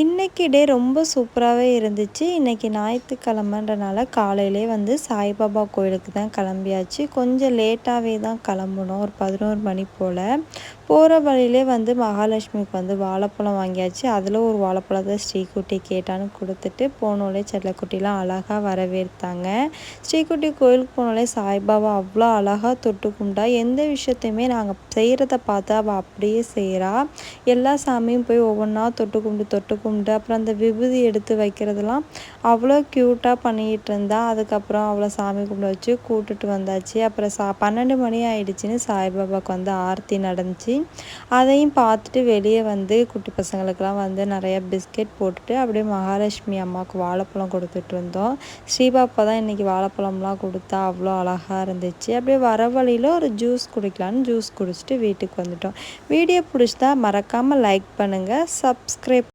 இன்றைக்கி டே ரொம்ப சூப்பராகவே இருந்துச்சு. இன்றைக்கி ஞாயிற்றுக்கிழமன்றனால காலையிலே வந்து சாய்பாபா கோயிலுக்கு தான் கிளம்பியாச்சு. கொஞ்சம் லேட்டாகவே தான் கிளம்புனோம் ஒரு பதினோரு மணி போல். போகிற வழியிலே வந்து மகாலட்சுமிக்கு வந்து வாழைப்பழம் வாங்கியாச்சு. அதில் ஒரு வாழைப்பழத்தை ஸ்ரீகுட்டி கேட்டான்னு கொடுத்துட்டு போனோலே செல்லக்குட்டிலாம் அழகாக வரவேற்றாங்க ஸ்ரீகுட்டி கோயிலுக்கு போனாலே சாய்பாபா அவ்வளோ அழகாக தொட்டு கும்பிட்டா. எந்த விஷயத்தையுமே நாங்கள் செய்கிறத பார்த்து அவள் அப்படியே செய்கிறா. எல்லா சாமியும் போய் ஒவ்வொன்றா தொட்டு கும்பிட்டு தொட்டு கும்பிட்டு அப்புறம் அந்த விபூதி எடுத்து வைக்கிறதுலாம் அவ்வளோ க்யூட்டாக பண்ணிகிட்டு இருந்தா. அதுக்கப்புறம் அவ்வளோ சாமி கும்பிட வச்சு கூட்டுட்டு வந்தாச்சு. அப்புறம் சா பன்னெண்டு மணி ஆயிடுச்சுன்னு சாய்பாபாவுக்கு வந்து ஆர்த்தி நடந்துச்சு. அதையும் பார்த்துட்டு வெளியே வந்து குட்டி பசங்களுக்கெல்லாம் வந்து நிறைய பிஸ்கெட் போட்டுட்டு அப்படியே மகாலட்சுமி அம்மாவுக்கு வாழைப்பழம் கொடுத்துட்டு இருந்தோம். ஸ்ரீபாப்பா தான் இன்றைக்கி வாழைப்பழம்லாம் கொடுத்தா அவ்வளோ அழகாக இருந்துச்சு. அப்படியே வர வழியில் ஒரு ஜூஸ் குடிக்கலான்னு ஜூஸ் குடிச்சிட்டு வீட்டுக்கு வந்துட்டோம். வீடியோ பிடிச்சதா மறக்காமல் லைக் பண்ணுங்கள் சப்ஸ்கிரைப்